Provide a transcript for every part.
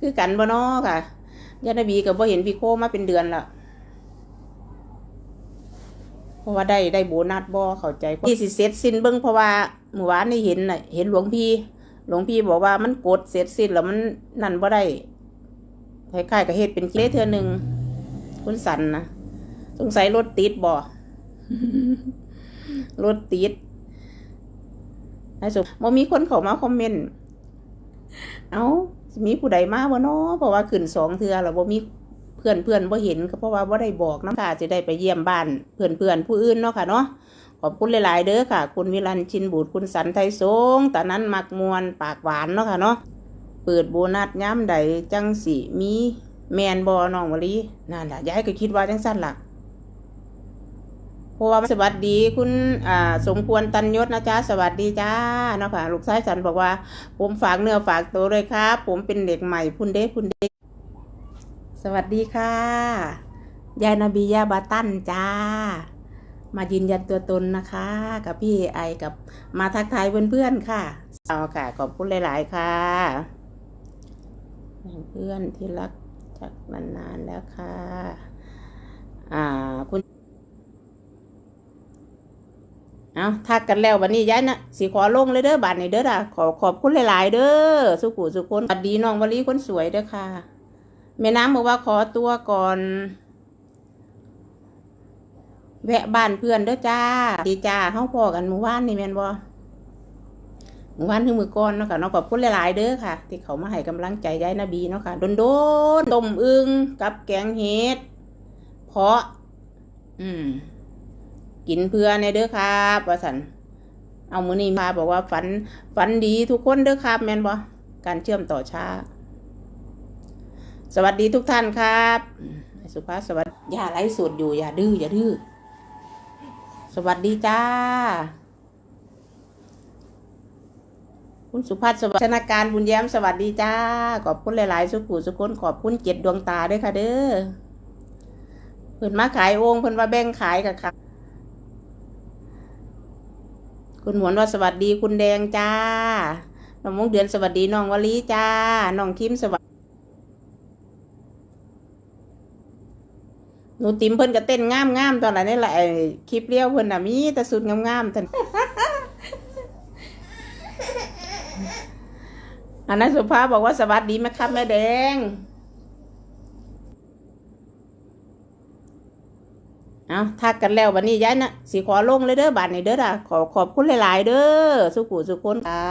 คือกันบ่น้อค่ะยานาบีกับบ่เห็นพี่โคมาเป็นเดือนละเพราะว่าได้ได้โบนัสบ่เข้าใจที่สิเสร็จสิ้นเบิ่งเพราะว่าเมื่อวานนี่เห็นน่ะเห็นหลวงพี่ หลวงพี่บอกว่ามันกดเสร็จสิ้นแล้วมันนั่นบ่ได้คล้ายๆกับเฮ็ดเป็นเคสเทื่อหนึ่งคุณสันนะสงสัยรถติดบ่รถติดไอ้สุบ่มีคนเข้ามาคอมเมนต์ เอา มีผู้ใดมาบ่เนาะเพราะว่าขึ้นสองเทือแล้วบ่มีเพื่อนเพื่อนบ่เห็นก็เพราะว่าบ่ได้บอกนำค่ะสิได้ไปเยี่ยมบ้านเพื่อนเพื่อนผู้อื่นเนาะค่ะเนาะขอบคุณหลาย ๆ เด้อค่ะ คุณวิรันชินบุตรคุณสันไทยสงฆ์ตอนนั้นมักมวนปากหวานเนาะค่ะเนาะเปิดโบนัสย้ำใดจังสิมีแมนบ่น้องมะลินั่นล่ะยายก็คิดว่าจังซั่นล่ะ พราะว่าสวัสดีคุณอ่าสมควรตันยศนะจ๊ะสวัสดีจ้าเนาะค่ะลูกชายฉันบอกว่า ผมฝากเนื้อฝากตัวเลยครับ ผมเป็นเด็กใหม่พุ่นเด็กพุ่นเด็กสวัสดีค่ะยายนาบียาบาตันจ้า มายืนยันตัวตนนะคะ กับพี่ไอกับมาทักทายเพื่อนๆค่ะเอาค่ะขอบคุณหลาย ๆ ค่ะ เพื่อนที่รักจากนานๆแล้วค่ะ อ่าคุณ เอาทักกันแล้ววันนี้ย้ายนะสิขอลงเลยเด้อบาทนี้เด้อล่ะขอขอบคุณหลาย ๆ เด้อสุขุสุคนสวัสดีน้องวลีคนสวยเด้อค่ะแม่น้ำบอกว่าขอตัวก่อน แวะบ้านเพื่อนเด้อจ้า ดีจ้าเฮาพอกันเมื่อวานนี่แมนบ่เมื่อวานถึงมือก่อนเนาะค่ะเนาะขอบคุณหลาย ๆ เด้อค่ะ ที่เขามาให้กำลังใจย้ายนาบีเนาะค่ะโดนๆต้มอึงกับแกงเห็ดเพาะ อืม กินเพื่อในเด้อครับว่าสันเอามือนี้มาบอกว่าฝันฝันดีทุกคนเด้อครับแมนบ่การเชื่อมต่อช้า สวัสดีทุกท่านครับสุภาพสวัสดีอย่าไลฟ์สดอยู่อย่าดื้ออย่าดื้อสวัสดีจ้า คุณสุภาพสวัสดิ์ชนาการบุญแย้มสวัสดีจ้า ขอบคุณหลาย ๆ สุขุสุคนขอบคุณเจ็ดดวงตาด้วยค่ะเด้อเพิ่นมาขายองค์เพิ่นว่าแบ่งขายกับค่ะ คุณหมวนว่าสวัสดีคุณแดงจ้า น้องมงเดือนสวัสดีน้องวลีจ้า น้องคิมสวัสดีหนูติ๋มเพิ่นก็เต้นงามงามตอนนั้นนี่แหละคลิปเลี้ยวเพิ่นน่ะมีแต่สุดงามๆท่านอันนั้นสุภาพบอกว่าสวัสดีแม่ครับแม่แดง เอาทักกันแล้ววันนี้ย้ายนะสิขอลงเลยเด้อบาทนี้เด้อล่ะขอขอบคุณหลาย ๆ เด้อสุขุสุคนค่ะ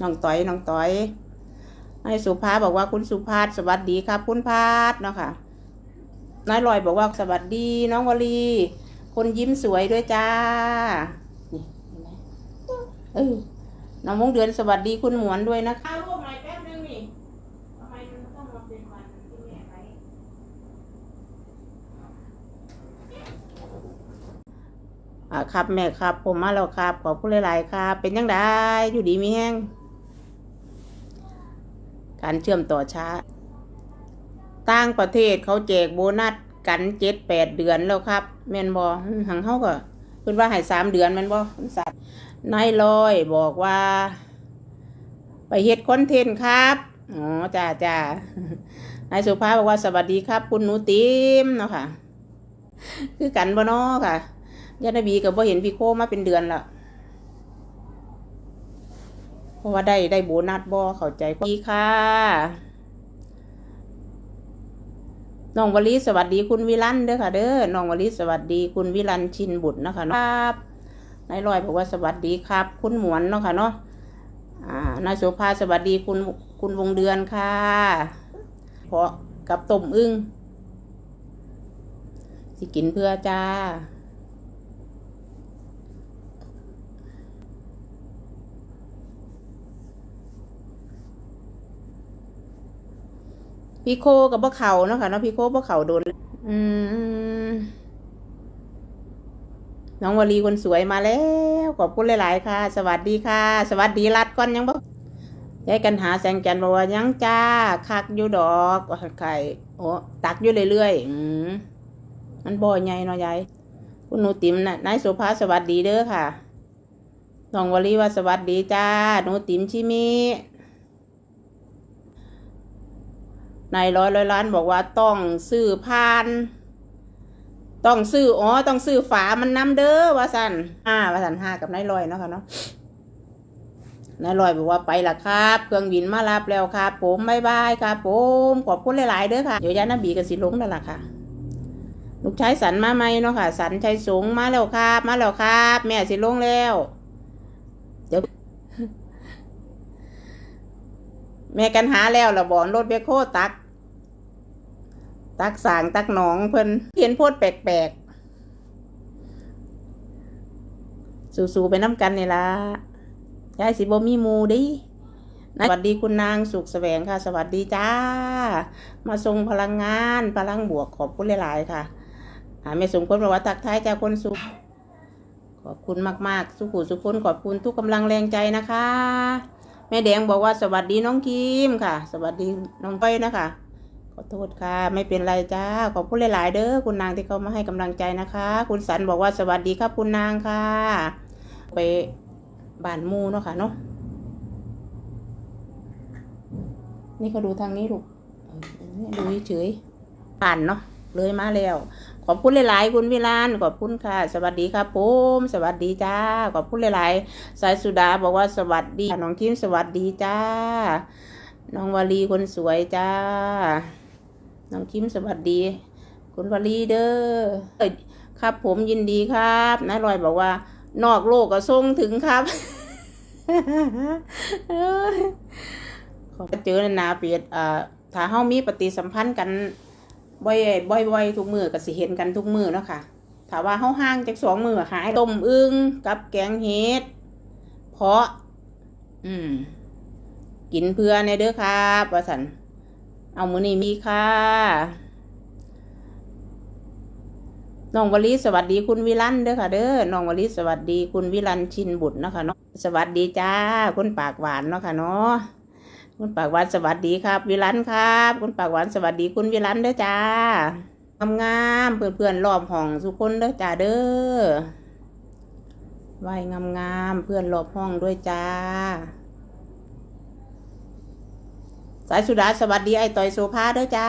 น้องต้อยน้องต้อยให้สุภาบอกว่าคุณสุภาสวัสดีครับ คุณพาดเนาะค่ะนายลอยบอกว่าสวัสดี น้องวลีคนยิ้มสวยด้วยจ้านี่เห็นไหมเออน้องมงเดือนสวัสดีคุณหมวนด้วยนะคะรูปใหม่แป๊บนึงนี่ทำไมมันต้องมาเป็นวันที่แม่ไป อ่าครับแม่ครับ ผมมาแล้วครับ ขอบคุณหลายๆครับ เป็นยังไงอยู่ดีมีแห้งการเชื่อมต่อช้า ต่างประเทศเขาแจกโบนัสกันเจ็ดแปดเดือนแล้วครับ แมนบอหังเขาก็เพิ่นว่าให้สามเดือนแมนบอสัตว์นายลอยบอกว่า ไปเฮ็ดคอนเทนต์ครับอ๋อจ้าจ้านายสุภาพบอกว่าสวัสดีครับ คุณหนูติมเนาะค่ะ คือกันบ่นาะค่ะ ยานาบีก็บ่เห็นพี่โคมาเป็นเดือนละเพราะว่าได้ได้โบนัสบ่เข้าใจดีค่ะน้องวลีสวัสดีคุณวิรันเด้อค่ะ เด้อน้องวลีสวัสดีคุณวิรันชินบุตรนะคะครับนายลอยบอกว่าสวัสดีครับ คุณหมวนเนาะค่ะเนาะอ่านายโสภาสวัสดีคุณคุณวงเดือนค่ะเพราะกับต้มอึ้งสิกินเพื่อจ้า พี่โคกับบ่เขาเนาะค่ะเนาะพี่โคบ่เขาโดน อืมน้องวลีคนสวยมาแล้ว ขอบคุณหลาย ๆ ค่ะ สวัสดีค่ะ สวัสดีรัดก่อนยังบ่ยายกันหาแสงจันทร์บอกว่ายังจ้าคักอยู่ดอกว่าไข่โอ้ตักอยู่เรื่อยๆอืมมันบ่อใหญ่เนาะยายคุณหนูติ๋มน่ะนายโสภาสวัสดีเด้อค่ะน้องวลีว่าสวัสดีจ้าหนูติ๋มชิมิ นายร้อยร้อยล้านบอกว่าต้องซื้อพาน ต้องซื้ออ๋อต้องซื้อฝามันน้ำเด้อว่าสันอ่าว่าสันห้ากับนายร้อยเนาะค่ะเนาะนายร้อยบอกว่าไปละครับ เครื่องบินมารับแล้วครับ ผมบายบายครับผมขอบคุณหลายๆเด้อค่ะเดี๋ยวยานาบีกับสิลงนั่นแหละค่ะลูกชายสันมาไหมเนาะค่ะ สันชัยสงมาแล้วครับ มาแล้วครับ แม่สิลงแล้ว เดี๋ยว แม่กันหาแล้วเราบอกรถเบคโคตัก ตักสางตักหนองเพิ่นเห็นโพดแปลกๆ สู่ๆไปน้ำกันนี่ละยายสิบ่มีมูดินะสวัสดีคุณนางสุขแสวงค่ะ สวัสดีจ้า มาทรงพลังงานพลังบวกขอบคุณหลาย ๆ ค่ะอ่าแม่สมควรบอกว่าตักท้ายจากคนสุขขอบคุณมาก ๆ สุขุสุขคนขอบคุณทุกกำลังแรงใจนะคะ แม่แดงบอกว่าสวัสดีน้องคิมค่ะ สวัสดีน้องก้อยนะคะ ขอโทษค่ะ ไม่เป็นไรจ้า ขอบคุณหลาย ๆ เด้อคุณนางที่เขามาให้กำลังใจนะคะ คุณสันบอกว่าสวัสดีครับคุณนางค่ะ ไปบ้านมูเนาะค่ะเนาะนี่เขาดูทางนี้ลูกดูเฉยผ่านเนาะเลยมาแล้ว ขอบคุณหลาย ๆ คุณวิลานขอบคุณค่ะ สวัสดีครับผมสวัสดีจ้า ขอบคุณหลาย ๆ สายสุดาบอกว่าสวัสดีน้องคิมสวัสดีจ้า น้องวาลีคนสวยจ้า น้องคิมสวัสดี คุณวลีเด้อเอ้ยครับ ผมยินดีครับนายลอยบอกว่า นอกโลกก็ส่งถึงครับขอเจอนาเปียดอ่าถ้าเฮามีปฏิสัมพันธ์กัน บ่อยบ่อยบ่อยทุกมือก็สิเห็นกันทุกมือเนาะค่ะถ้าว่าเฮาห่างจากสองมือหายต้มอึ่งกับแกงเห็ดเพาะ อืม กินเพื่อในเด้อครับว่าสัน เอามือนี้มีค่ะน้องวลีสวัสดีคุณวิรันเด้อค่ะ เด้อน้องวลีสวัสดีคุณวิรันชินบุตรเนาะค่ะเนาะสวัสดีจ้า คุณปากหวานเนาะค่ะเนาะคุณปากหวานสวัสดีครับ วิรันครับ คุณปากหวานสวัสดีคุณวิรันเด้อจ้างามงามๆเพื่อนๆรอบห้องทุกคนเด้อจ้าเด้อไหวงามงามๆเพื่อนรอบห้องด้วยจ้าายสุดาสวัสดีไอต่อยโซภาเด้อจ้า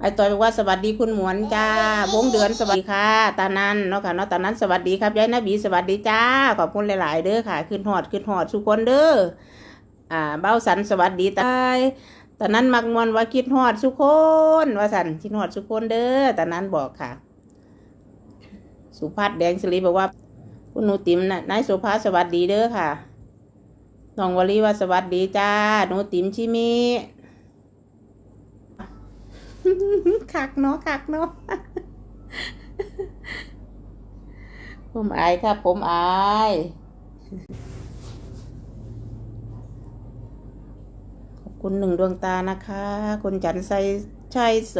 ไอต่อยบอกว่าสวัสดีคุณหมวนจ้าวงเดือนสวัสดีค่ะตานันเนาะค่ะเนาะตานันสวัสดีครับยายนบีสวัสดีจ้าขอบคุณหลาย ๆ เด้อค่ะขึ้นหอดขึ้นหอดทุกคนเด้ออ่าเบ้าสันสวัสดีตายตอนนั้นมักมวนว่าคิดฮอดสุคนว่าสันคิดฮอดสุคนเด้อตอนนั้นบอกค่ะ สุภัสแดงสิริบอกว่า คุณหนูติ๋มนะนายสุภาสวัสดีเด้อค่ะ น้องวลีว่าสวัสดีจ้าหนูติ๋มชิมิคักเนาะคักเนาะผมอายครับ ผมอายขอบคุณหนึ่งดวงตานะคะ คุณจันทร์ไซชัยส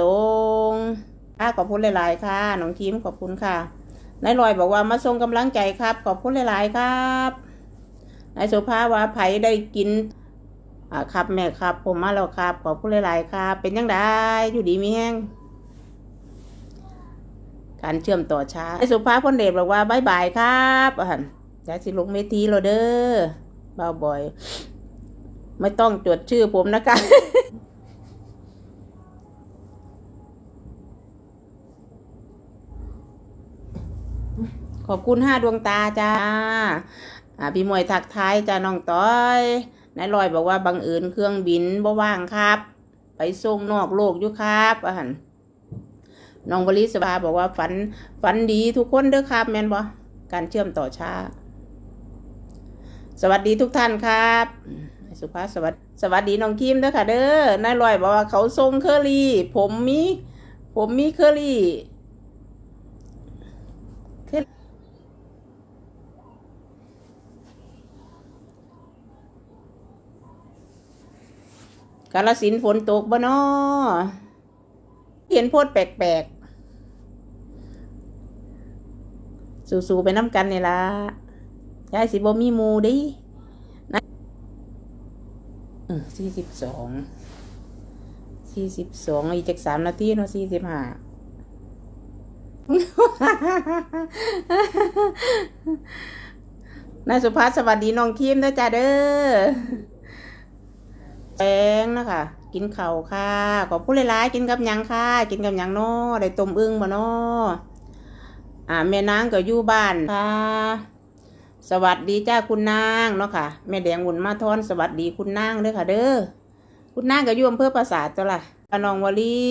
งค่ะขอบคุณหลาย ๆ ค่ะน้องคิมขอบคุณค่ะนายลอยบอกว่ามาส่งกำลังใจครับ ขอบคุณหลาย ๆ ครับ นายโสภาว่าไผได้กินอ่าครับแม่ครับ ผมมาแล้วครับ ขอบคุณหลายๆครับ เป็นยังไงอยู่ดีมีแห้งการเชื่อมต่อช้านายโสุภาพลเดชบอกว่าบายบายครับอ่านยายสิลงเมทีเราเด้อเบาบ่อย ไม่ต้องจดชื่อผมนะคะขอบคุณห้าดวงตาจ้า อ่าพี่มวยทักทายจ้าน้องต้อยนายลอยบอกว่าบังเอิญเครื่องบินบ่ว่างครับ ไปส่งนอกโลกอยู่ครับอ่านน้องบริสบาบอกว่าฝันฝันดีทุกคนเด้อครับแมนบ่การเชื่อมต่อช้า สวัสดีทุกท่านครับสุภาพสวัสดีสวัสดีน้องคิมเด้อค่ะเด้อนายลอยบอกว่าเขาทรงเคอรี่ ผมมี ผมมีเคอรี่ กาลสินฝนตกบ่นอเห็นโพดแปลกๆ สู่ๆไปน้ำกันนี่ละยายสิบ่มีมูดิเออสี่สิบสอง สี่สิบสองอีกจากสามนาทีเนาะสี่สิบห้านายสุภาพสวัสดีน้องคิมด้อจ้าเด้อ นะคะกินเข่าค่ะขอพูดหลายๆกินกับยังค่ะ กินกับยังนาะได้ต้มอึ้งบ่นาะอ่าแม่นางก็อยู่บ้านค่ะ สวัสดีจ้าคุณนางเนาะค่ะแม่แดงหุ่นมาทอนสวัสดีคุณนางเด้อค่ะ เด้อคุณนางก็อยู่อำเภอปราสาทตัวล่ะปนองวลี